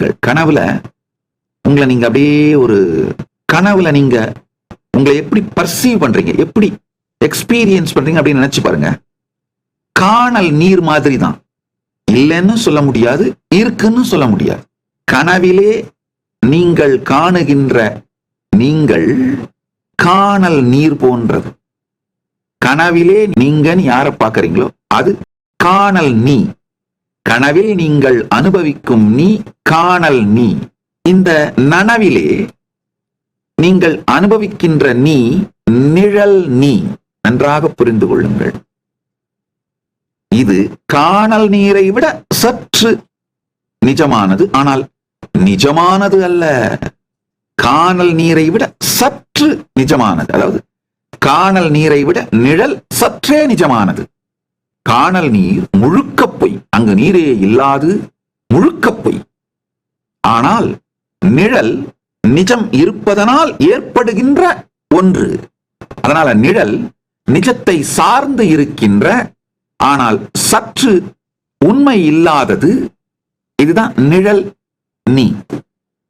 நீங்கள் கனவுல உங்களை நீங்க அப்படியே ஒரு கனவுல நீங்க உங்களை எப்படி பர்சீவ் பண்றீங்க? எப்படி எக்ஸ்பீரியன்ஸ் பண்றீங்க அப்படின்னு நினைச்சு பாருங்க. காணல் நீர் மாதிரி தான் இல்லைன்னு சொல்ல முடியாது இருக்குன்னு சொல்ல முடியாது. கனவிலே நீங்கள் காணுகின்ற நீங்கள் காணல் நீர் போன்றது. கனவிலே நீங்கன்னு யாரை பார்க்கறீங்களோ அது காணல் நீ. கனவில் நீங்கள் அனுபவிக்கும் நீ காணல் நீ. இந்த நனவிலே நீங்கள் அனுபவிக்கின்ற நீ நிழல் நீ. நன்றாக புரிந்து கொள்ளுங்கள். இது காணல் நீரை விட சற்று நிஜமானது ஆனால் நிஜமானது அல்ல. காணல் நீரை விட சற்று நிஜமானது. அதாவது காணல் நீரை விட நிழல் சற்றே நிஜமானது. காணல் நீர் முழுக்க பொய் அங்கு நீரே இல்லாது முழுக்க பொய். ஆனால் நிழல் நிஜம் இருப்பதனால் ஏற்படுகின்ற ஒன்று. அதனால நிழல் நிஜத்தை சார்ந்து இருக்கின்ற ஆனால் சற்று உண்மை இல்லாதது. இதுதான் நிழல் நீ.